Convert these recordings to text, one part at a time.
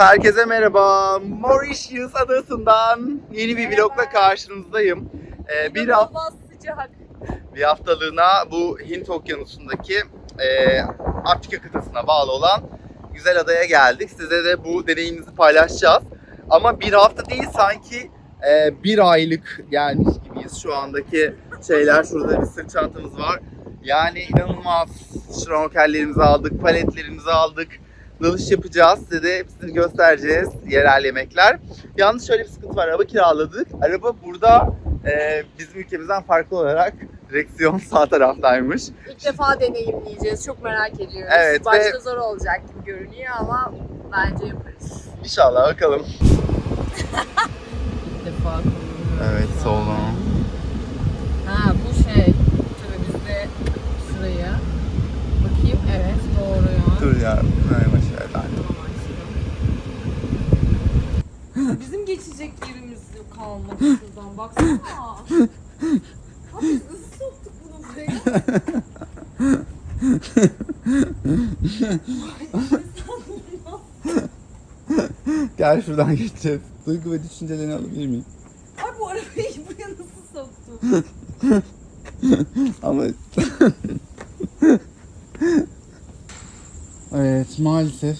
Herkese merhaba. Mauritius adasından yeni bir vlogla karşınızdayım. Ee, bir, hafta, sıcak. bir haftalığına bu Hint okyanusundaki e, Afrika kıtasına bağlı olan güzel adaya geldik. Size de bu deneyimimizi paylaşacağız. Ama bir hafta değil sanki e, bir aylık gelmiş gibiyiz. Şu andaki şeyler şurada bir sırt çantamız var. Yani inanılmaz şnorkellerimizi aldık, paletlerimizi aldık. Dalış yapacağız. Size de hepsini göstereceğiz. Yerel yemekler. Yalnız şöyle bir sıkıntı var. Araba kiraladık. Araba burada e, bizim ülkemizden farklı olarak direksiyon sağ taraftaymış. İlk defa deneyimleyeceğiz. Çok merak ediyoruz. Evet, Başta ve- zor olacak gibi görünüyor ama bence yaparız. İnşallah bakalım. İlk defa kullanıyorum. Evet soldan. Ha bu şey. Tabii biz de şuraya. Bakayım. Evet doğru. Dur ya. Yavaş yavaş. Bizim geçecek yerimiz kalmadı şuradan. Baksana. Abi nasıl soktuk bunu buraya? Gel şuradan geçeceğiz. Duygu ve düşüncelerini alabilir miyim? Ay bu arabayı buraya nasıl soktun? Ama... evet maalesef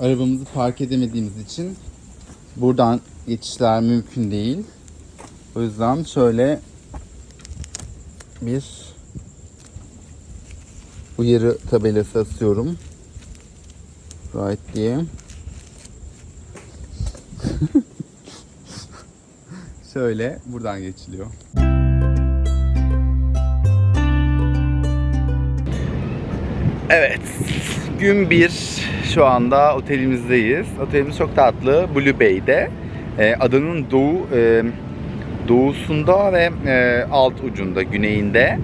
arabamızı park edemediğimiz için buradan geçişler mümkün değil. O yüzden şöyle bir uyarı tabelası asıyorum. Right diye. şöyle buradan geçiliyor. Evet, gün bir şu anda otelimizdeyiz. Otelimiz çok tatlı, Blue Bay'de. Ee, adanın doğu e, doğusunda ve e, alt ucunda, güneyinde.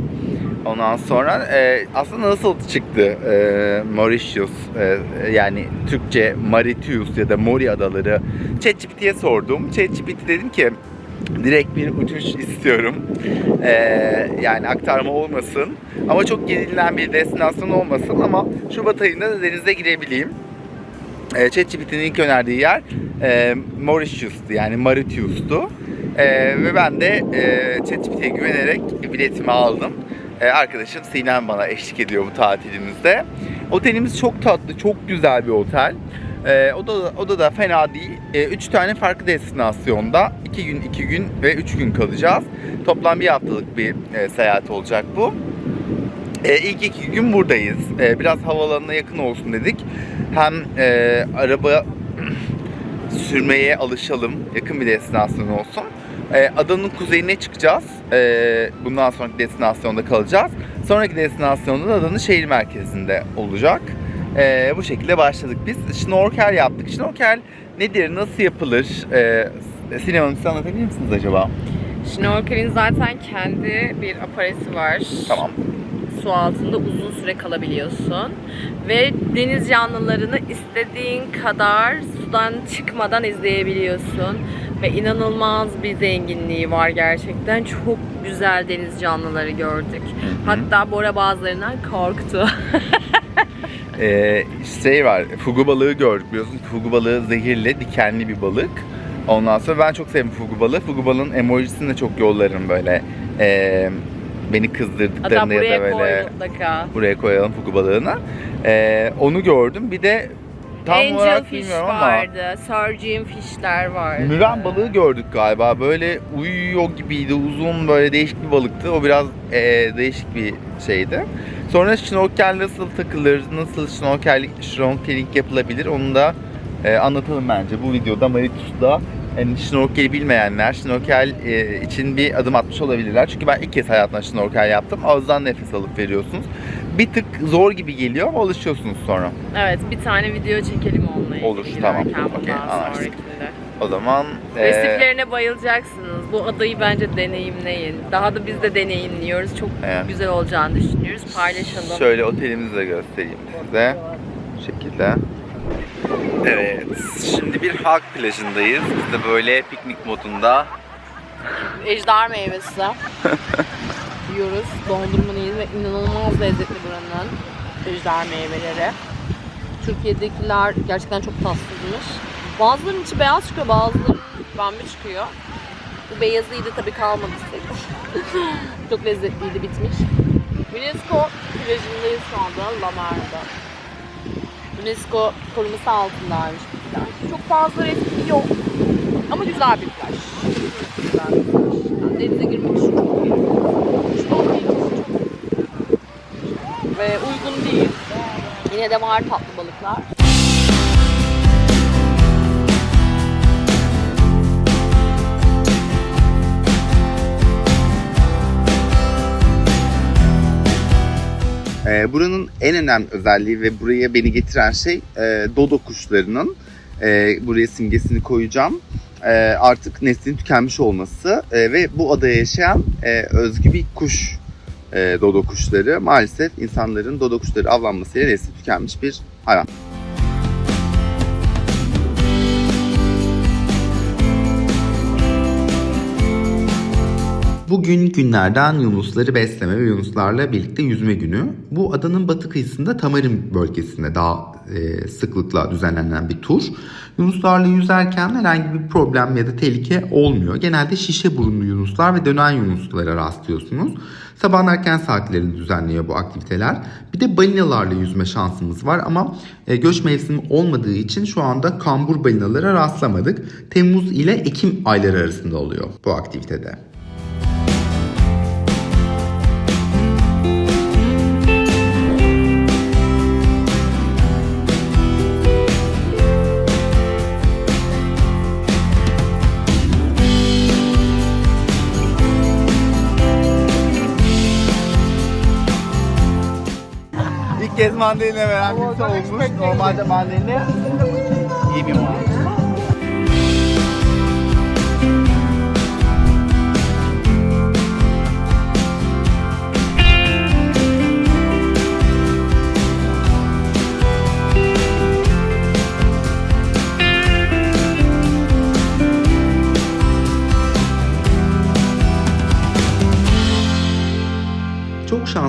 Ondan sonra e, aslında nasıl çıktı e, Mauritius, e, yani Türkçe Mauritius ya da Mori adaları ChatGPT'ye sordum. ChatGPT dedim ki direkt bir uçuş istiyorum. Ee, yani aktarma olmasın. Ama çok gelinen bir destinasyon olmasın ama Şubat ayında da denize girebileyim. Ee, ChatGPT'nin ilk önerdiği yer e, Mauritius'tu yani Mauritius'tu. Ee, ve ben de e, ChatGPT'ye güvenerek biletimi aldım. Ee, arkadaşım Sinem bana eşlik ediyor bu tatilimizde. Otelimiz çok tatlı, çok güzel bir otel. Ee, o da o da da fena değil. Ee, üç tane farklı destinasyonda iki gün, iki gün ve üç gün kalacağız. Toplam bir haftalık bir e, seyahat olacak bu. Ee, ilk iki gün buradayız. Ee, biraz havaalanına yakın olsun dedik. Hem e, araba sürmeye alışalım, yakın bir destinasyon olsun. Ee, adanın kuzeyine çıkacağız. Ee, bundan sonraki destinasyonda kalacağız. Sonraki destinasyonda da adanın şehir merkezinde olacak. Ee, bu şekilde başladık biz. Şnorkel yaptık. Şnorkel nedir, nasıl yapılır? Ee, Sinem Hanım size anlatabilir misiniz acaba? Şnorkelin zaten kendi bir aparesi var. Tamam. Su altında uzun süre kalabiliyorsun. Ve deniz canlılarını istediğin kadar sudan çıkmadan izleyebiliyorsun. Ve inanılmaz bir zenginliği var gerçekten. Çok güzel deniz canlıları gördük. Hatta Bora bazılarından korktu. Ee, şey var, fugu balığı gördük biliyorsun. Fugu balığı zehirli, dikenli bir balık. Ondan sonra ben çok sevdim fugu balığı. Fugu balığın emojisini de çok yollarım böyle. Ee, beni kızdırdıklarında ya da koy böyle mutlaka. buraya koyalım fugu balığını. Ee, onu gördüm. Bir de tam Angel olarak fish bilmiyorum ama vardı. Surgeon fishler vardı. müren balığı gördük galiba. Böyle uyuyor gibiydi. Uzun böyle değişik bir balıktı. O biraz ee, değişik bir şeydi. Sonra şnorkel nasıl takılır, nasıl şnorkel, şnorkeling yapılabilir onu da e, anlatalım bence bu videoda Mauritius'ta. Yani şnorkeli bilmeyenler şnorkel e, için bir adım atmış olabilirler. Çünkü ben ilk kez hayatımda şnorkel yaptım. Ağızdan nefes alıp veriyorsunuz. Bir tık zor gibi geliyor ama alışıyorsunuz sonra. Evet bir tane video çekelim onunla ilgili. Olur, tamam. Okey, anlaştık. sonrakinde. O zaman e, Resiflerine bayılacaksınız. Bu adayı bence deneyimleyin. Daha da biz de deneyimliyoruz. Çok Evet. güzel olacağını düşünüyoruz. Paylaşalım. şöyle otelimizi de göstereyim size. Bu şekilde. Evet, şimdi bir halk plajındayız. Biz de böyle piknik modunda Ejder meyvesi. Yiyoruz. Dondurmanı yiyoruz ve inanılmaz lezzetli buranın ejder meyveleri. Türkiye'dekiler gerçekten çok tatsızmış. Bazılarının içi beyaz çıkıyor, bazılarının pembe çıkıyor. Bu beyazıydı tabii kalmadı istedim. Çok lezzetliydi, bitmiş. UNESCO plajındayız şu anda, La Mer'de. UNESCO koruması altındaymış bu plaj. Çok fazla resmi yok. Ama güzel bir plaj. Denize girmek için çok iyi. Çok iyi, Ve uygun değil. Yine de var tatlı balıklar. Ee, buranın en önemli özelliği ve buraya beni getiren şey e, dodo kuşlarının. E, buraya simgesini koyacağım. E, artık neslinin tükenmiş olması e, ve bu adaya yaşayan e, özgü bir kuş e, dodo kuşları. Maalesef insanların dodo kuşları avlanmasıyla nesli tükenmiş bir hayvan. Bugün günlerden Yunusları besleme ve Yunuslarla birlikte yüzme günü. Bu adanın batı kıyısında Tamarin bölgesinde daha e, sıklıkla düzenlenen bir tur. Yunuslarla yüzerken herhangi bir problem ya da tehlike olmuyor. Genelde şişe burunlu Yunuslar ve dönen Yunuslara rastlıyorsunuz. Sabahın erken saatlerinde düzenliyor bu aktiviteler. Bir de balinalarla yüzme şansımız var ama e, göç mevsimi olmadığı için şu anda kambur balinalara rastlamadık. Temmuz ile Ekim ayları arasında oluyor bu aktivitede. İlk kez mandalina veren birisi olmuş. Normalde mandalina yemiyorlar. Çok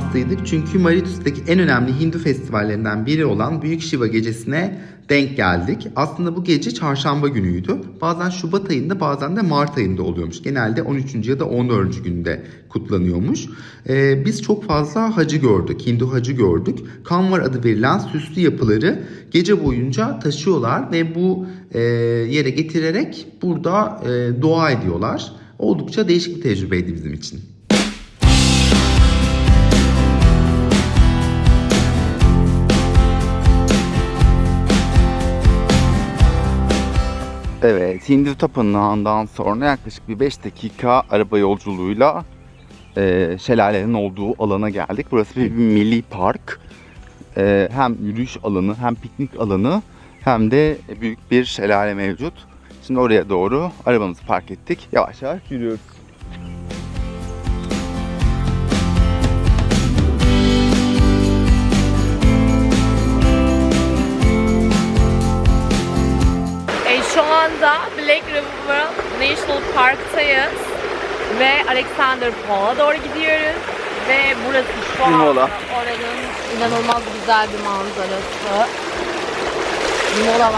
şanslıydık çünkü Mauritius'taki en önemli Hindu festivallerinden biri olan Büyük Shiva gecesine denk geldik. Aslında bu gece çarşamba günüydü. Bazen Şubat ayında bazen de Mart ayında oluyormuş. Genelde 13. ya da 14. günde kutlanıyormuş. Ee, biz çok fazla hacı gördük. Hindu hacı gördük. Kanvar adı verilen süslü yapıları gece boyunca taşıyorlar ve bu e, yere getirerek burada e, dua ediyorlar. Oldukça değişik bir tecrübeydi bizim için. Evet, Hindu Tapınağı'ndan sonra yaklaşık bir 5 dakika araba yolculuğuyla e, şelalenin olduğu alana geldik. Burası bir, bir milli park. E, hem yürüyüş alanı, hem piknik alanı, hem de büyük bir şelale mevcut. Şimdi oraya doğru arabamızı park ettik. Yavaş yavaş yürüyoruz. Black River National Park'tayız ve Alexander Paul'a doğru gidiyoruz ve burası şu mola. oranın inanılmaz güzel bir manzarası. Bir mola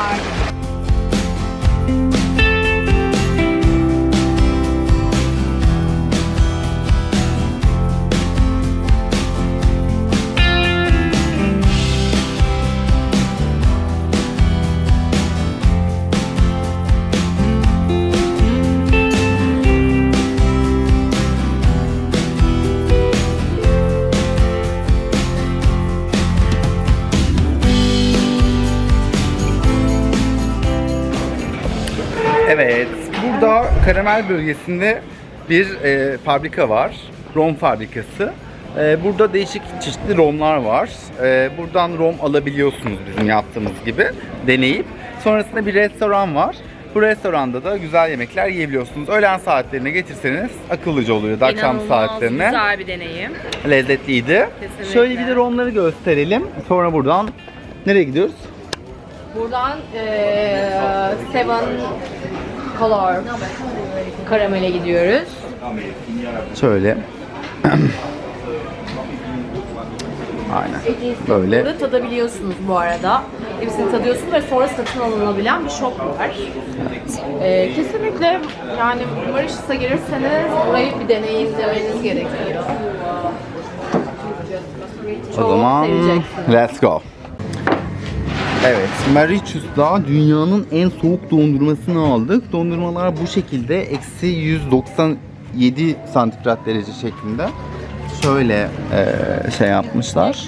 karamel bölgesinde bir e, fabrika var. Rom fabrikası. E, burada değişik çeşitli romlar var. E, buradan rom alabiliyorsunuz bizim yaptığımız gibi deneyip. Sonrasında bir restoran var. Bu restoranda da güzel yemekler yiyebiliyorsunuz. Öğlen saatlerine getirseniz akıllıca oluyor da akşam İnanılmaz saatlerine. güzel bir deneyim. Lezzetliydi. Kesinlikle. Şöyle bir de romları gösterelim. Sonra buradan nereye gidiyoruz? Buradan eee Seven Color karamele gidiyoruz. Şöyle. Aynen. Böyle. Burada tadabiliyorsunuz bu arada. hepsini tadıyorsun ve sonra satın alınabilen bir shop var. Ee, kesinlikle yani Mauritius'a gelirseniz burayı bir deneyimlemeniz gerekiyor. O Çok zaman seveceksiniz. let's go. Evet, Mauritius'ta dünyanın en soğuk dondurmasını aldık. Dondurmalar bu şekilde eksi 197 santigrat derece şeklinde. Şöyle eee, şey yapmışlar.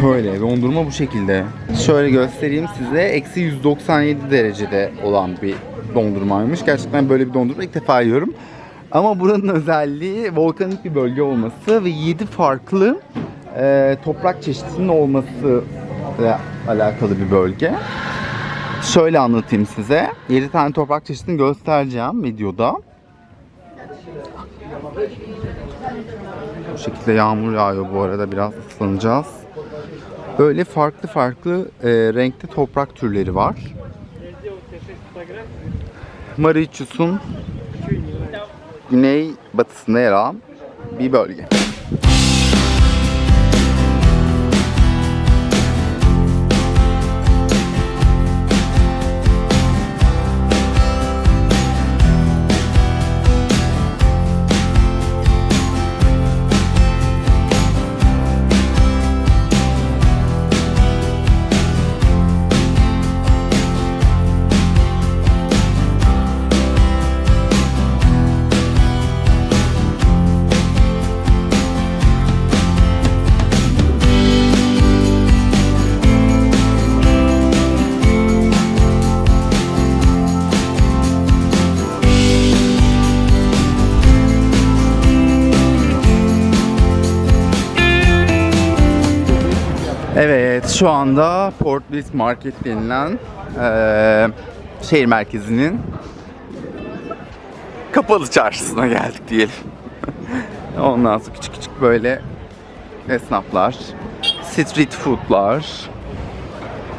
Şöyle dondurma bu şekilde. Şöyle göstereyim size. Eksi 197 derecede olan bir dondurmaymış. Gerçekten böyle bir dondurma ilk defa yiyorum. Ama buranın özelliği volkanik bir bölge olması ve 7 farklı e, toprak çeşidinin olması ile alakalı bir bölge. Şöyle anlatayım size. 7 tane toprak çeşidini göstereceğim videoda. Bu şekilde yağmur yağıyor bu arada biraz ıslanacağız. Böyle farklı farklı e, renkte toprak türleri var. Mauritius'un güney batısında yer alan bir bölge. Şu anda Port Louis Market denilen eee, şehir merkezinin kapalı çarşısına geldik diyelim. Ondan sonra küçük küçük böyle esnaflar, street foodlar.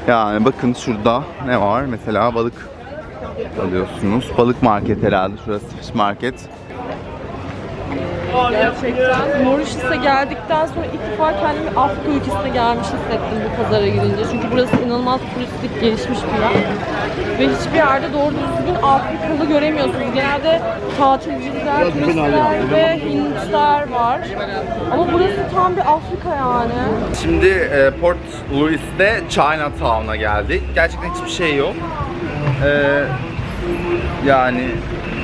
Yani bakın şurada ne var? Mesela balık alıyorsunuz. Balık market herhalde şurası fish market. Gerçekten Mauritius'a geldikten sonra ilk defa kendimi Afrika ülkesine gelmiş hissettim bu pazara gidince. Çünkü burası inanılmaz turistik gelişmiş bir yer. Ve hiçbir yerde doğru düzgün Afrikalı göremiyorsunuz. Genelde tatilciler, turistler ve Hintler var. Ama burası tam bir Afrika yani. Şimdi e, Port Louis'te Chinatown'a geldik. Gerçekten hiçbir şey yok. E, yani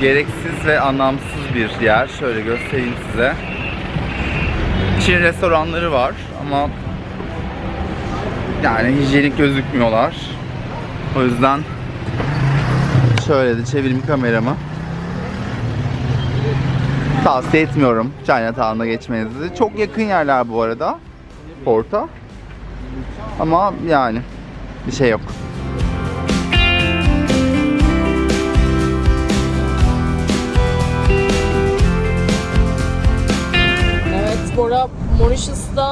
gereksiz ve anlamsız bir yer. Şöyle göstereyim size. Çin restoranları var ama yani hijyenik gözükmüyorlar. O yüzden şöyle de çevireyim kameramı. Tavsiye etmiyorum Chinatown'a geçmenizi. Çok yakın yerler bu arada. Port'a. Ama yani bir şey yok. Mauritius'ta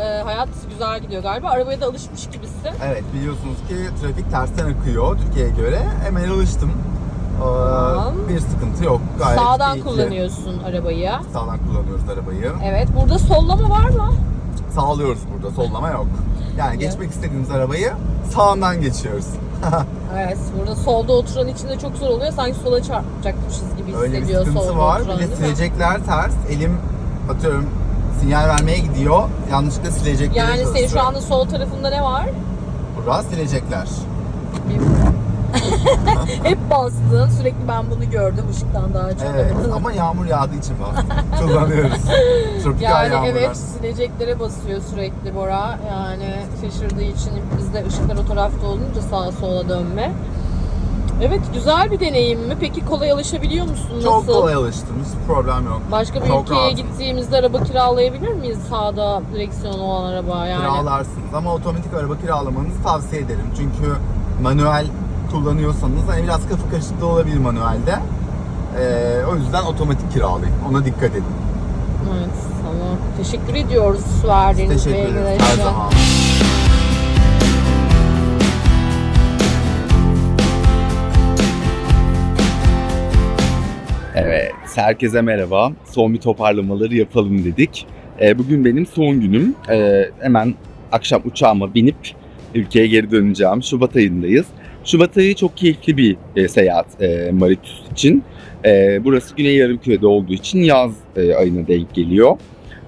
e, hayat güzel gidiyor galiba. Arabaya da alışmış gibisin. Evet biliyorsunuz ki trafik tersten akıyor Türkiye'ye göre. Hemen alıştım. Ee, Tamam. Bir sıkıntı yok. Gayet Sağdan keyifli. kullanıyorsun arabayı. Sağdan kullanıyoruz arabayı. Evet, burada sollama var mı? Sağlıyoruz burada. Sollama yok. Yani geçmek istediğimiz arabayı sağından geçiyoruz. Evet, burada solda oturan için de çok zor oluyor. Sanki sola çarpacakmışız gibi Öyle bir hissediyor sıkıntı solda var. oturan Bir de değil mi? silecekler ters. Elim atıyorum sinyal vermeye gidiyor. Yanlışlıkla silecekleri Yani senin şu anda sol tarafında ne var? Burada silecekler. Hep bastın. Sürekli ben bunu gördüm ışıktan daha çok. Evet ama yağmur yağdığı için bastım. Kullanıyoruz. Tropikal Yani yağmurlar. evet sileceklere basıyor sürekli Bora. Yani şaşırdığı için bizde ışıklar o tarafta olunca sağa sola dönme. Evet güzel bir deneyim mi? Peki kolay alışabiliyor musun? Nasıl? Çok kolay alıştım. Hiç problem yok. Başka bir Çok ülkeye rahatım. gittiğimizde araba kiralayabilir miyiz sağda direksiyonu olan araba yani? Kiralarsınız ama otomatik araba kiralamanızı tavsiye ederim. Çünkü manuel kullanıyorsanız hani biraz kafa karışıklığı olabilir manuelde. Ee, o yüzden otomatik kiralayın. Ona dikkat edin. Evet tamam. Teşekkür ediyoruz verdiğiniz Teşekkür ederiz. Her zaman. Herkese merhaba. Son bir toparlamaları yapalım dedik. Ee, bugün benim son günüm. Ee, hemen akşam uçağıma binip ülkeye geri döneceğim. Şubat ayındayız. Şubat ayı çok keyifli bir e, seyahat e, Mauritius için. E, burası Güney Yarımküre'de olduğu için yaz e, ayına denk geliyor.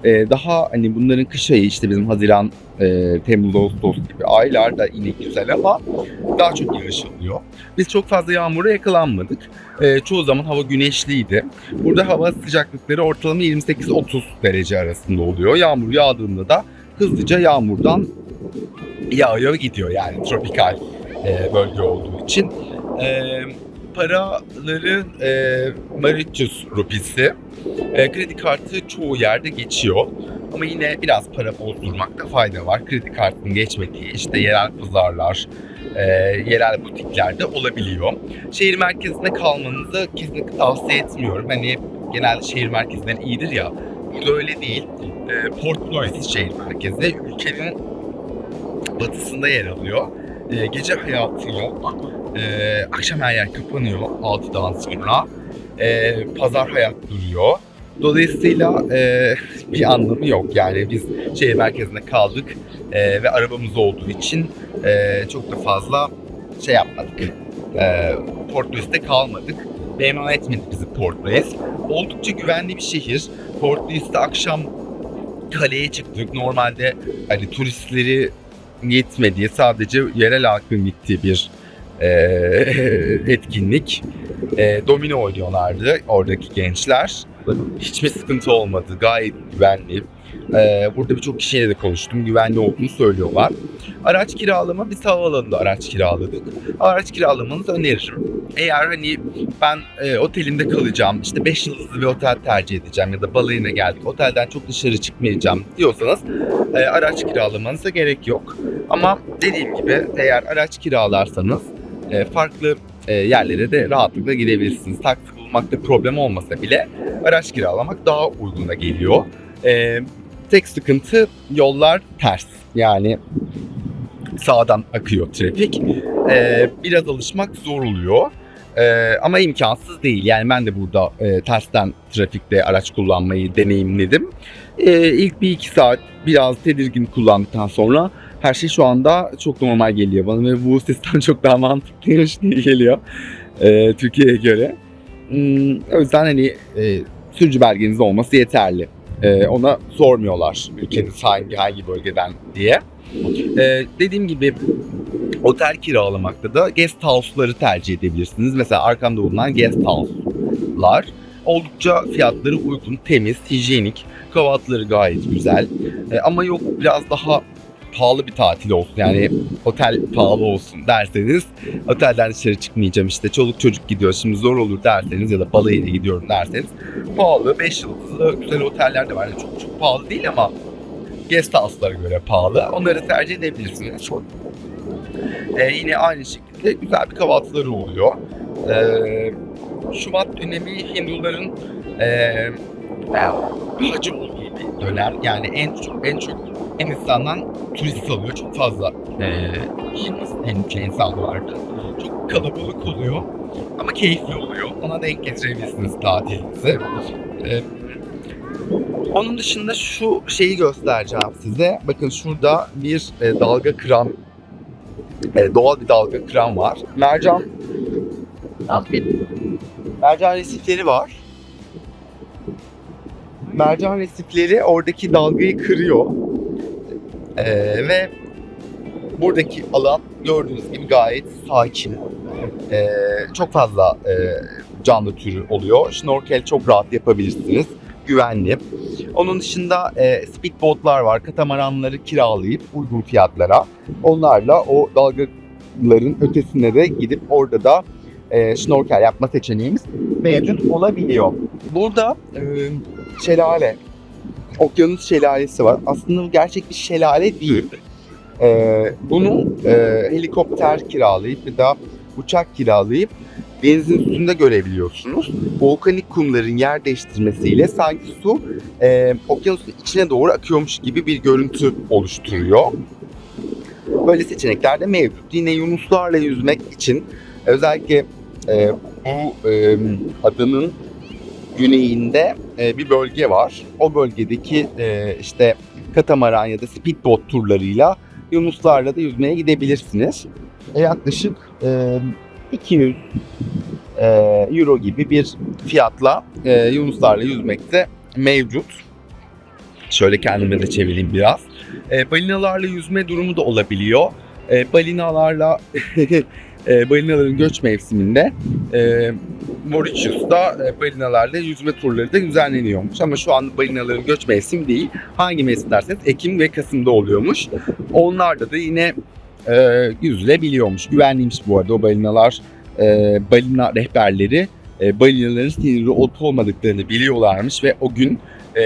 E, daha hani bunların kış ayı işte bizim Haziran, e, Temmuz, Ağustos gibi aylar da yine güzel ama daha çok yağış oluyor. Biz çok fazla yağmura yakalanmadık. E, çoğu zaman hava güneşliydi. Burada hava sıcaklıkları ortalama 28-30 derece arasında oluyor. Yağmur yağdığında da hızlıca yağmurdan yağıyor gidiyor yani tropikal e, bölge olduğu için. E, paraları e, Mauritius rupisi. E, kredi kartı çoğu yerde geçiyor. Ama yine biraz para bozdurmakta fayda var. Kredi kartının geçmediği işte yerel pazarlar, e, yerel butiklerde olabiliyor. Şehir merkezinde kalmanızı kesinlikle tavsiye etmiyorum. Hani genelde şehir merkezinden iyidir ya. Burada öyle değil. E, Port Louis şehir merkezi ülkenin batısında yer alıyor. E, gece hayatı yok. E, akşam her yer kapanıyor 6'dan sonra. E, pazar hayat duruyor. Dolayısıyla e, bir anlamı yok. Yani biz şehir merkezinde kaldık e, ve arabamız olduğu için e, çok da fazla şey yapmadık. E, Port Louis'te kalmadık. Memnun etmedi bizi Port Louis. Oldukça güvenli bir şehir. Port Louis'te akşam kaleye çıktık. Normalde hani turistleri yetmediği sadece yerel halkın gittiği bir e, etkinlik. E, domino oynuyorlardı oradaki gençler. Hiçbir sıkıntı olmadı. Gayet güvenli. E, burada birçok kişiyle de konuştum. Güvenli olduğunu söylüyorlar. Araç kiralama biz havaalanında araç kiraladık. Araç kiralamanızı öneririm. Eğer hani ben e, otelimde kalacağım, işte 5 yıldızlı bir otel tercih edeceğim ya da balayına geldik, otelden çok dışarı çıkmayacağım diyorsanız e, araç kiralamanıza gerek yok. Ama dediğim gibi eğer araç kiralarsanız e, farklı e, yerlere de rahatlıkla gidebilirsiniz. Taksi bulmakta problem olmasa bile araç kiralamak daha uyguna geliyor. E, tek sıkıntı yollar ters. Yani sağdan akıyor trafik. E, biraz alışmak zor oluyor. E, ama imkansız değil. Yani ben de burada e, tersten trafikte araç kullanmayı deneyimledim. E, ilk bir iki saat biraz tedirgin kullandıktan sonra her şey şu anda çok normal geliyor bana ve bu sistem çok daha mantıklıymış diye geliyor e, Türkiye'ye göre. Hmm, o yüzden hani e, sürücü belgeniz olması yeterli. E, ona sormuyorlar ülkeniz hangi hangi bölgeden diye. E, dediğim gibi otel kiralamakta da guest house'ları tercih edebilirsiniz. Mesela arkamda bulunan guest house'lar oldukça fiyatları uygun, temiz, hijyenik. Kahvaltıları gayet güzel. E, ama yok biraz daha pahalı bir tatil olsun yani otel pahalı olsun derseniz otelden dışarı çıkmayacağım işte çoluk çocuk gidiyor şimdi zor olur derseniz ya da balayına gidiyorum derseniz pahalı 5 yıldızlı güzel oteller de var yani çok çok pahalı değil ama guest house'lara göre pahalı onları tercih edebilirsiniz Ee, yine aynı şekilde güzel bir kahvaltıları oluyor ee, Şubat dönemi Hinduların ee, hacı olduğu bir dönem yani en çok en çok Hindistan'dan turist alıyor. Çok fazla e, Hintli insan vardı. Çok kalabalık oluyor. Ama keyifli oluyor. Ona denk getirebilirsiniz tatilinizi. E, onun dışında şu şeyi göstereceğim size. Bakın şurada bir e, dalga kıran e, doğal bir dalga kıran var. Mercan mercan resifleri var. Mercan resifleri oradaki dalgayı kırıyor. Ee, ve buradaki alan gördüğünüz gibi gayet sakin. Ee, çok fazla e, canlı türü oluyor. Şnorkel çok rahat yapabilirsiniz. Güvenli. Onun dışında e, speedboatlar var. Katamaranları kiralayıp uygun fiyatlara onlarla o dalgaların ötesine de gidip orada da e, şnorkel yapma seçeneğimiz mevcut olabiliyor. Burada e, şelale okyanus şelalesi var. Aslında bu gerçek bir şelale değil. Ee, bunu e, helikopter kiralayıp ya da uçak kiralayıp denizin üstünde görebiliyorsunuz. Volkanik kumların yer değiştirmesiyle sanki su e, okyanusun içine doğru akıyormuş gibi bir görüntü oluşturuyor. Böyle seçenekler de mevcut. Yine yunuslarla yüzmek için özellikle e, bu e, adanın güneyinde e, bir bölge var. O bölgedeki e, işte katamaran ya da speedboat turlarıyla Yunuslarla da yüzmeye gidebilirsiniz. E, yaklaşık e, 200 e, euro gibi bir fiyatla e, Yunuslarla yüzmekte mevcut. Şöyle kendime de çevireyim biraz. E, balinalarla yüzme durumu da olabiliyor. E, balinalarla e, balinaların göç mevsiminde e, Mauritius'ta e, balinalarla yüzme turları da düzenleniyormuş. Ama şu an balinaların göç mevsimi değil. Hangi mevsim derseniz Ekim ve Kasım'da oluyormuş. Onlarda da yine e, yüzülebiliyormuş. Güvenliymiş bu arada o balinalar. E, balina rehberleri e, balinaların sinirli olup olmadıklarını biliyorlarmış ve o gün e,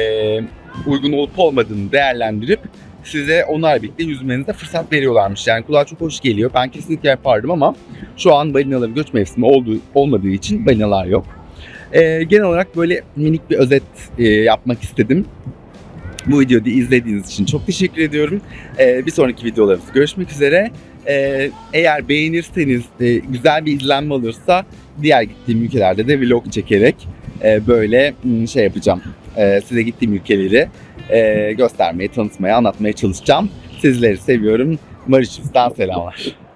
uygun olup olmadığını değerlendirip size onlar birlikte yüzmenize fırsat veriyorlarmış. Yani kulağa çok hoş geliyor. Ben kesinlikle yapardım ama şu an balinaların göç mevsimi olduğu, olmadığı için balinalar yok. Ee, genel olarak böyle minik bir özet e, yapmak istedim. Bu videoyu izlediğiniz için çok teşekkür ediyorum. Ee, bir sonraki videolarımızda görüşmek üzere. Ee, eğer beğenirseniz, e, güzel bir izlenme olursa diğer gittiğim ülkelerde de vlog çekerek e, böyle hmm, şey yapacağım. E, size gittiğim ülkeleri e, göstermeye, tanıtmaya, anlatmaya çalışacağım. Sizleri seviyorum. Mauritius'tan selamlar.